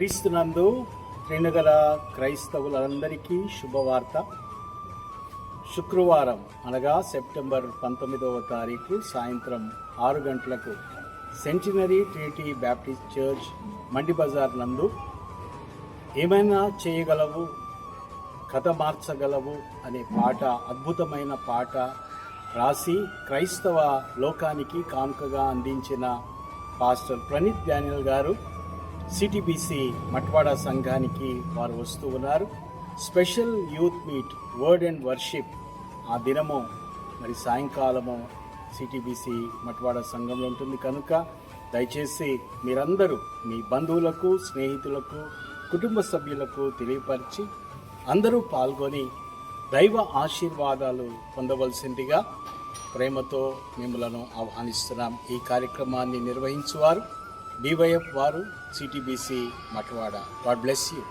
క్రీస్తునందు త్రినగల క్రైస్తవులందరికీ శుభవార్త. శుక్రవారం అనగా సెప్టెంబర్ పంతొమ్మిదవ తారీఖు సాయంత్రం ఆరు గంటలకు centenary Trinity Baptist church Mandi Bazar నందు ఏమైనా చేయగలవు కథ మార్చగలవు అనే పాట అద్భుతమైన పాట రాసి క్రైస్తవ లోకానికి కానుకగా అందించిన పాస్టర్ ప్రణీత్ డానియల్ గారు సిటీబీసీ మట్వాడా సంఘానికి వారు వస్తూ ఉన్నారు. Special youth meet word and worship ఆ దినము మరి సాయంకాలము సిటీబీసీ మట్వాడా సంఘంలో ఉంటుంది. కనుక దయచేసి మీరందరూ మీ బంధువులకు స్నేహితులకు కుటుంబ సభ్యులకు తెలియపరిచి అందరూ పాల్గొని దైవ ఆశీర్వాదాలు పొందవలసిందిగా ప్రేమతో మిమ్మలను ఆహ్వానిస్తున్నాం. ఈ కార్యక్రమాన్ని నిర్వహించువారు డివైఎఫ్ వారు సిటీబీసీ మట్వాడ. God bless you